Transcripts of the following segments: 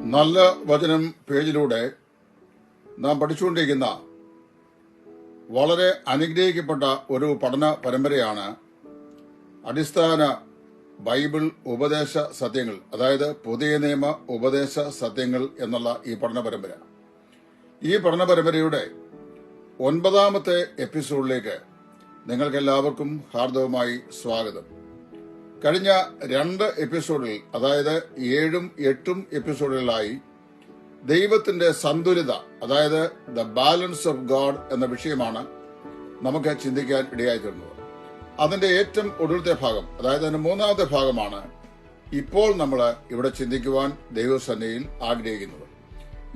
നല്ല വചനം പേജിലൂടെ നാം പഠിച്ചുകൊണ്ടിരിക്കുന്ന വളരെ അനുഗ്രഹിക്കപ്പെട്ട ഒരു പഠന പരമ്പരയാണ് അടിസ്ഥാന ബൈബിൾ ഉപദേശ സത്യങ്ങൾ അതായത് പുതിയ നിയമ ഉപദേശ സത്യങ്ങൾ എന്നുള്ള ഈ പഠന പരമ്പര. ഈ പഠന പരമ്പരയുടെ ഒൻപതാമത്തെ എപ്പിസോഡിലേക്ക് നിങ്ങൾക്കെല്ലാവർക്കും ഹാർദവമായി സ്വാഗതം. കഴിഞ്ഞ രണ്ട് എപ്പിസോഡിൽ അതായത് ഏഴും എട്ടും എപ്പിസോഡുകളിലായി ദൈവത്തിന്റെ സന്തുലിത അതായത് ദ ബാലൻസ് ഓഫ് ഗോഡ് എന്ന വിഷയമാണ് നമുക്ക് ചിന്തിക്കാൻ ഇടയായിട്ടുള്ളത് അതിന്റെ ഏറ്റവും ഒടുവിലത്തെ ഭാഗം അതായത് അതിന്റെ മൂന്നാമത്തെ ഭാഗമാണ് ഇപ്പോൾ നമ്മൾ ഇവിടെ ചിന്തിക്കുവാൻ ദൈവസന്നയിൽ ആഗ്രഹിക്കുന്നത്.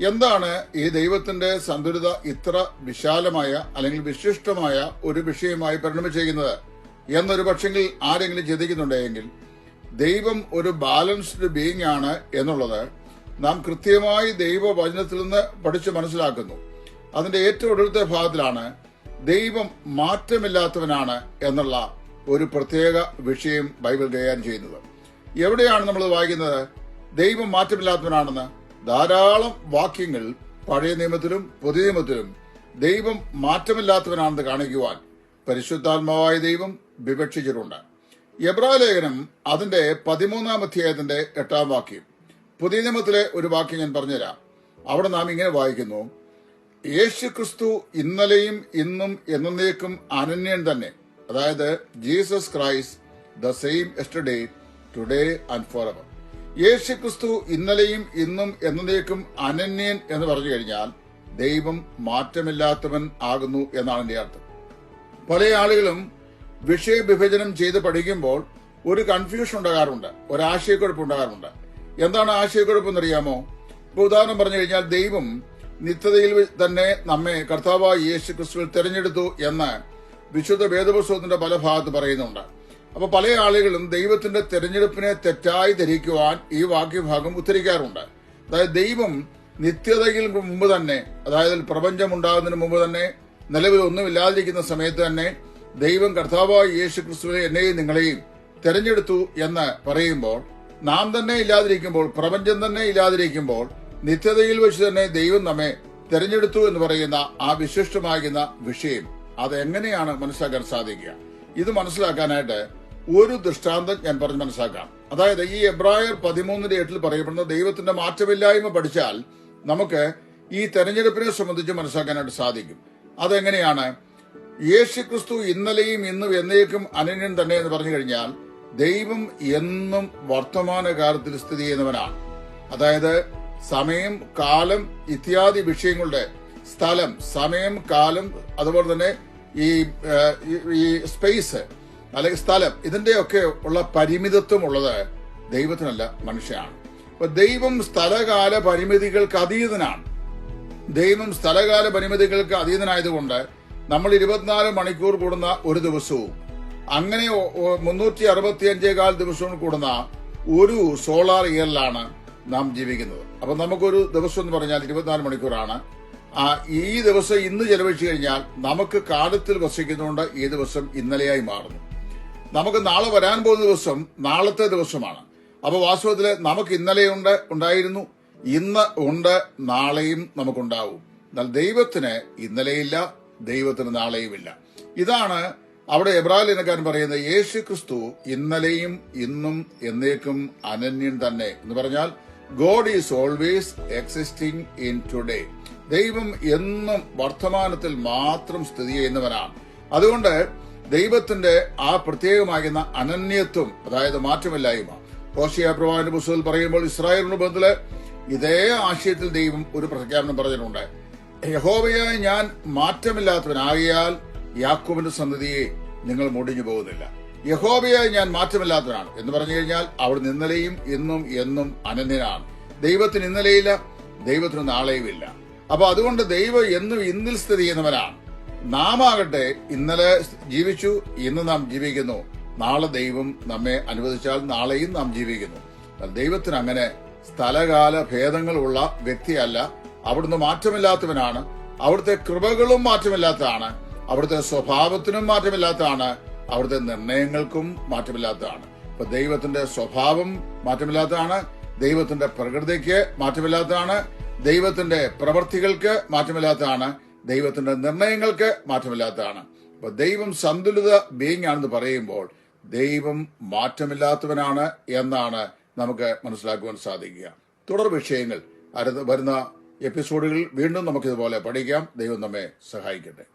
എന്താണ് ഈ ദൈവത്തിന്റെ സന്തുലിത ഇത്ര വിശാലമായ അല്ലെങ്കിൽ വിശിഷ്ടമായ ഒരു വിഷയമായി പരിണമിച്ചിരിക്കുന്നത്? എന്നൊരു പക്ഷെങ്കിൽ ആരെങ്കിലും ചിന്തിക്കുന്നുണ്ടെങ്കിൽ ദൈവം ഒരു ബാലൻസ്ഡ് ബീങ് ആണ് എന്നുള്ളത് നാം കൃത്യമായി ദൈവവചനത്തിൽ നിന്ന് പഠിച്ച് മനസ്സിലാക്കുന്നു. അതിന്റെ ഏറ്റവും ഒടുവിലത്തെ ഭാഗത്തിലാണ് ദൈവം മാറ്റമില്ലാത്തവനാണ് എന്നുള്ള ഒരു പ്രത്യേക വിഷയം ബൈബിൾ കൈകാര്യം ചെയ്യുന്നത്. എവിടെയാണ് നമ്മൾ വായിക്കുന്നത്? ദൈവം മാറ്റമില്ലാത്തവനാണെന്ന് ധാരാളം വാക്യങ്ങൾ പഴയ നിയമത്തിലും പുതിയ നിയമത്തിലും ദൈവം മാറ്റമില്ലാത്തവനാണെന്ന് കാണിക്കുവാൻ. പരിശുദ്ധാത്മാവായ ദൈവം വിവക്ഷിച്ചിട്ടുണ്ട്. എബ്രായ ലേഖനം അതിന്റെ പതിമൂന്നാം അധ്യായത്തിന്റെ എട്ടാം വാക്യം. പുതിയ നിയമത്തിലെ ഒരു വാക്യം ഞാൻ പറഞ്ഞുതരാം. അവിടെ നാം ഇങ്ങനെ വായിക്കുന്നു. യേശു ക്രിസ്തു ഇന്നലെയും ഇന്നും എന്നേക്കും അനന്യൻ തന്നെ. അതായത് Jesus Christ the same yesterday today and forever യേശു ക്രിസ്തു ഇന്നലെയും ഇന്നും എന്നേക്കും അനന്യൻ എന്ന് പറഞ്ഞു കഴിഞ്ഞാൽ ദൈവം മാറ്റമില്ലാത്തവൻ ആകുന്നു എന്നാണ് എന്റെ അർത്ഥം. പല ആളുകളും വിഷയവിഭജനം ചെയ്ത് പഠിക്കുമ്പോൾ ഒരു കൺഫ്യൂഷൻ ഉണ്ടാകാറുണ്ട് ഒരു ആശയക്കുഴപ്പം ഉണ്ടാകാറുണ്ട്. എന്താണ് ആശയക്കുഴപ്പം എന്നറിയാമോ? ഇപ്പൊ ഉദാഹരണം പറഞ്ഞു കഴിഞ്ഞാൽ ദൈവം നിത്യതയിൽ തന്നെ നമ്മെ കർത്താവായ യേശു ക്രിസ്തുവിൽ തെരഞ്ഞെടുത്തു എന്ന് വിശുദ്ധ വേദപുസ്തകത്തിന്റെ പല ഭാഗത്ത് പറയുന്നുണ്ട്. അപ്പൊ പല ആളുകളും ദൈവത്തിന്റെ തെരഞ്ഞെടുപ്പിനെ തെറ്റായി ധരിക്കുവാൻ ഈ വാക്യഭാഗം ഉദ്ധരിക്കാറുണ്ട്. അതായത് ദൈവം നിത്യതയിൽ മുമ്പ് തന്നെ അതായത് പ്രപഞ്ചം ഉണ്ടാകുന്നതിന് മുമ്പ് തന്നെ നിലവിൽ ഒന്നുമില്ലാതിരിക്കുന്ന സമയത്ത് തന്നെ ദൈവം കർത്താവായ യേശു ക്രിസ്തുവിനെ എന്നെയും നിങ്ങളെയും തെരഞ്ഞെടുത്തു എന്ന് പറയുമ്പോൾ നാം തന്നെ ഇല്ലാതിരിക്കുമ്പോൾ പ്രപഞ്ചം തന്നെ ഇല്ലാതിരിക്കുമ്പോൾ നിത്യതയിൽ വെച്ച് തന്നെ ദൈവം നമ്മെ തെരഞ്ഞെടുത്തു എന്ന് പറയുന്ന ആ വിശിഷ്ടമാകുന്ന വിഷയം അത് എങ്ങനെയാണ് മനസ്സിലാക്കാൻ സാധിക്കുക? ഇത് മനസ്സിലാക്കാനായിട്ട് ഒരു ദൃഷ്ടാന്തം ഞാൻ പറഞ്ഞ് മനസ്സിലാക്കാം. അതായത് ഈ എബ്രായർ പതിമൂന്നിന്റെ എട്ടിൽ പറയപ്പെടുന്ന ദൈവത്തിന്റെ മാറ്റമില്ലായ്മ പഠിച്ചാൽ നമുക്ക് ഈ തെരഞ്ഞെടുപ്പിനെ സംബന്ധിച്ച് മനസ്സിലാക്കാനായിട്ട് സാധിക്കും. അതെങ്ങനെയാണ്? യേശു ക്രിസ്തു ഇന്നലെയും ഇന്നും എന്നേക്കും അനന്യൻ തന്നെ എന്ന് പറഞ്ഞു കഴിഞ്ഞാൽ ദൈവം എന്നും വർത്തമാനകാലത്തിൽ സ്ഥിതി ചെയ്യുന്നവനാണ്. അതായത് സമയം കാലം ഇത്യാദി വിഷയങ്ങളുടെ സ്ഥലം സമയം കാലം അതുപോലെ തന്നെ ഈ ഈ- ഈ സ്പേസ് അല്ലെങ്കിൽ സ്ഥലം ഇതിന്റെയൊക്കെ ഉള്ള പരിമിതത്വം ഉള്ളത് ദൈവത്തിനല്ല മനുഷ്യനാണ്. അപ്പൊ ദൈവം സ്ഥലകാല പരിമിതികൾക്ക് അതീതനാണ്. ദൈവം സ്ഥലകാല പരിമിതികൾക്ക് അതീതനായതുകൊണ്ട് നമ്മൾ ഇരുപത്തിനാല് മണിക്കൂർ കൂടുന്ന ഒരു ദിവസവും അങ്ങനെ മുന്നൂറ്റി അറുപത്തിയഞ്ചേകാൽ ദിവസവും കൂടുന്ന ഒരു സോളാർ ഇയറിലാണ് നാം ജീവിക്കുന്നത്. അപ്പൊ നമുക്കൊരു ദിവസം എന്ന് പറഞ്ഞാൽ ഇരുപത്തിനാല് മണിക്കൂറാണ്. ഈ ദിവസം ഇന്ന് ചെലവഴിച്ചു കഴിഞ്ഞാൽ നമുക്ക് കാലത്തിൽ വസിക്കുന്നതുകൊണ്ട് ഈ ദിവസം ഇന്നലെയായി മാറുന്നു. നമുക്ക് നാളെ വരാൻ പോകുന്ന ദിവസം നാളത്തെ ദിവസമാണ്. അപ്പോൾ വാസ്തവത്തിൽ നമുക്ക് ഇന്നലെയുണ്ട് ഉണ്ടായിരുന്നു. ഇന്ന് ഉണ്ട് നാളെയും നമുക്കുണ്ടാവും. എന്നാൽ ദൈവത്തിന് ഇന്നലെയില്ല ദൈവത്തിന് നാളെയുമില്ല. ഇതാണ് അവിടെ എബ്രാഹിനക്കാരൻ പറയുന്നത് യേശു ക്രിസ്തു ഇന്നലെയും ഇന്നും എന്നേക്കും അനന്യൻ തന്നെ എന്ന് പറഞ്ഞാൽ God is always existing in today ദൈവം എന്നും വർത്തമാനത്തിൽ മാത്രം സ്ഥിതി ചെയ്യുന്നവനാണ്. അതുകൊണ്ട് ദൈവത്തിന്റെ ആ പ്രത്യേകമാകുന്ന അനന്യത്വം അതായത് മാറ്റമില്ലായ്മ. ഹോഷിയ പ്രവാഹിന്റെ പുസ്തകത്തിൽ പറയുമ്പോൾ ഇസ്രായേലിന് ബന്ധത്തിൽ ഇതേ ആശയത്തിൽ ദൈവം ഒരു പ്രഖ്യാപനം പറഞ്ഞിട്ടുണ്ട്. യഹോവയായ ഞാൻ മാറ്റമില്ലാത്തവനാകിയാൽ യാക്കോബിന്റെ സന്തതിയെ നിങ്ങൾ മുടിഞ്ഞു പോകുന്നില്ല. യഹോബയായി ഞാൻ മാറ്റമില്ലാത്തവനാണ് എന്ന് പറഞ്ഞു കഴിഞ്ഞാൽ അവിടെ ഇന്നലെയും ഇന്നും എന്നും അനന്യനാണ്. ദൈവത്തിന് ഇന്നലെയില്ല ദൈവത്തിന് നാളെയുമില്ല. അപ്പൊ അതുകൊണ്ട് ദൈവം എന്നും ഇന്നിൽ സ്ഥിതി ചെയ്യുന്നവനാണ്. നാം ആകട്ടെ ഇന്നലെ ജീവിച്ചു ഇന്ന് നാം ജീവിക്കുന്നു. നാളെ ദൈവം നമ്മെ അനുവദിച്ചാൽ നാളെയും നാം ജീവിക്കുന്നു. ദൈവത്തിന് അങ്ങനെ സ്ഥലകാല ഭേദങ്ങളുള്ള വ്യക്തിയല്ല. അവിടുന്ന് മാറ്റമില്ലാത്തവനാണ്. അവിടുത്തെ കൃപകളും മാറ്റമില്ലാത്തതാണ്. അവിടുത്തെ സ്വഭാവത്തിനും മാറ്റമില്ലാത്തതാണ്. അവിടുത്തെ നിർണയങ്ങൾക്കും മാറ്റമില്ലാത്തതാണ്. ഇപ്പൊ ദൈവത്തിന്റെ സ്വഭാവം മാറ്റമില്ലാത്തതാണ്. ദൈവത്തിന്റെ പ്രകൃതിക്ക് മാറ്റമില്ലാത്തതാണ്. ദൈവത്തിന്റെ പ്രവർത്തികൾക്ക് മാറ്റമില്ലാത്തതാണ്. ദൈവത്തിന്റെ നിർണയങ്ങൾക്ക് മാറ്റമില്ലാത്തതാണ്. അപ്പൊ ദൈവം സന്തുലിത ബീങ് ആണെന്ന് പറയുമ്പോൾ ദൈവം മാറ്റമില്ലാത്തവനാണ് എന്നാണ് നമുക്ക് മനസ്സിലാക്കുവാൻ സാധിക്കുക. തുടർ വിഷയങ്ങൾ. വരുന്ന എപ്പിസോഡുകളിൽ വീണ്ടും നമുക്കിതുപോലെ പഠിക്കാം. ദൈവം നമ്മെ സഹായിക്കട്ടെ.